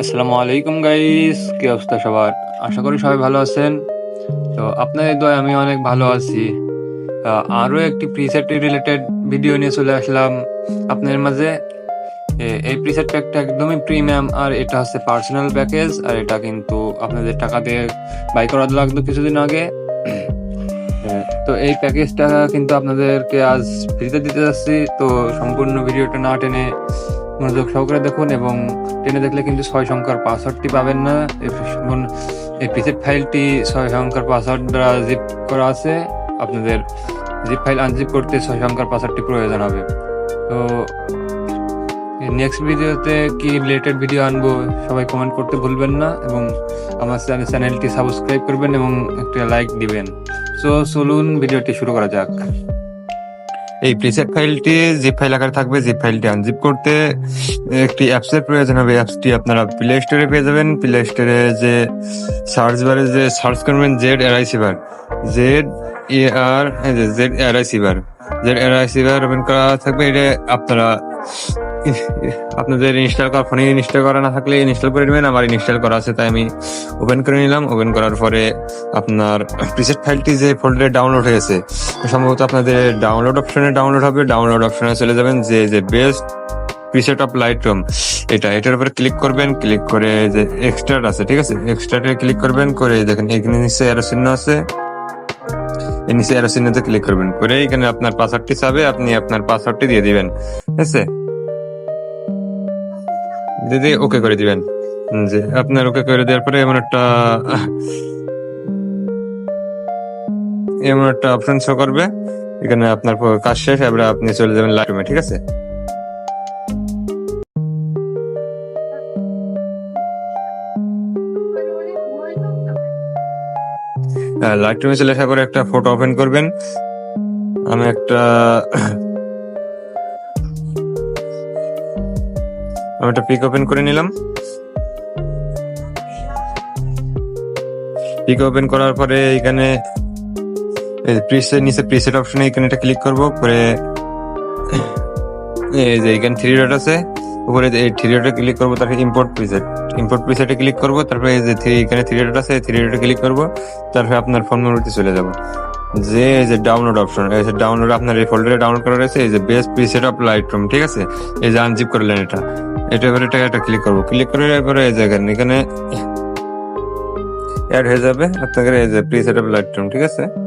আসসালামু আলাইকুম গাইস কি অবস্থা সবার? আশা করি সবাই ভালো আছেন। তো আপনাদের দয় আমি অনেক ভালো আছি। আহ, আরও একটি প্রিসেট রিলেটেড ভিডিও নিয়ে চলে আসলাম আপনাদের মাঝে। এই প্রিসেট প্যাকটা একদমই প্রিমিয়াম আর এটা হচ্ছে পার্সোনাল প্যাকেজ আর এটা কিন্তু আপনাদের টাকা দিয়ে বাই করা লাগতো কিছুদিন আগে। তো এই প্যাকেজটা কিন্তু আপনাদেরকে আজ ফ্রিতে দিতে যাচ্ছি। তো সম্পূর্ণ ভিডিওটা না টেনে মনোযোগ সহকারে দেখুন এবং টেনে দেখলে কিন্তু ছয় সংখ্যার পাসওয়ার্ডটি পাবেন না। এই প্রিসেট ফাইলটি ছয় সংখ্যার পাসওয়ার্ড দ্বারা জিপ করা আছে। আপনাদের জিপ ফাইল আনজিপ করতে ছয় সংখ্যার পাসওয়ার্ডটি প্রয়োজন হবে। তো নেক্সট ভিডিওতে কি রিলেটেড ভিডিও আনব সবাই কমেন্ট করতে ভুলবেন না এবং আমার চ্যানেলটি সাবস্ক্রাইব করবেন এবং একটা লাইক দিবেন। সো চলুন ভিডিওটি শুরু করা যাক। এই প্রিসেট ফাইলটি জিপ ফাইল আকারে থাকবে জিপ ফাইলটি আনজিপ করতে একটি অ্যাপসের প্রয়োজন হবে। অ্যাপসটি আপনারা প্লে স্টোরে পেয়ে যাবেন। প্লে স্টোরে যে সার্চ বারে যে সার্চ করবেন Z এরআইসি bar Z A R Z এরআইসি bar Z এরআইসি বার ওপেন করা থাকবে। এটা আপনারা আপনাদের ইনস্টল করা ফোনে ইনস্টল করা না থাকলে ইনস্টল করে নেবেন আমার ইনস্টল করা আছে, তাই আমি ওপেন করে নিলাম। ওপেন করার পরে আপনার প্রিসেট ফাইলটি যে ফোল্ডারে ডাউনলোড হয়েছে সম্ভবত আপনাদের ডাউনলোড অপশনে ডাউনলোড হবে ডাউনলোড অপশনে চলে যাবেন, যে যে best preset of Lightroom এটা, এটার উপরে ক্লিক করবেন ক্লিক করে যে এক্সট্রাট আছে, ঠিক আছে? এক্সট্রাটে ক্লিক করবেন, করে দেখেন এখানে নিচে এরো চিহ্ন আছে। নিচে এরো চিহ্নতে ক্লিক করবেন, করে এখানে আপনার পাসওয়ার্ডটি চাবে, আপনি আপনার পাসওয়ার্ডটি দিয়ে দিবেন, ঠিক আছে? দিদি ওকে করে দিবেন। যে, আপনার ওকে করে দেওয়ার পরে এমন একটা এমন একটা অপশন শো করবে। এখানে আপনার কাজ শেষ, এবার আপনি চলে যাবেন রুমে ঠিক আছে? লাইট রুমে চলে আসার পরে একটা ফটো ওপেন করবেন। আমি একটা আমি একটা পিক ওপেন করে নিলাম। পিক ওপেন করার পরে এখানে প্রিসেট নিচে প্রিসেট অপশনে এখানে এটা ক্লিক করব। করে এই যে এখানে থ্রি ডট আছে। উপরে এই থ্রি ডটে ক্লিক করব, তারপরে ইম্পোর্ট প্রিসেট ইম্পোর্ট প্রিসেটে ক্লিক করব, তারপরে এই যে থ্রি এখানে থ্রি ডট আছে থ্রি ডটে ক্লিক করব। তারপরে আপনার ফোন মেমোরিতে চলে যাব। যে এই যে ডাউনলোড অপশন এই যে ডাউনলোড আপনার এই ফোল্ডারে ডাউনলোড করা রয়েছে এই যে best preset of Lightroom ঠিক আছে? এই যে আনজিপ করলেন এটা। এটা এবারে এটা একটা ক্লিক করব। ক্লিক করে এরপরে এই জায়গায় এখানে অ্যাড হয়ে যাবে আপনাদের এই যে প্রিসেট অফ লাইট রুম ঠিক আছে?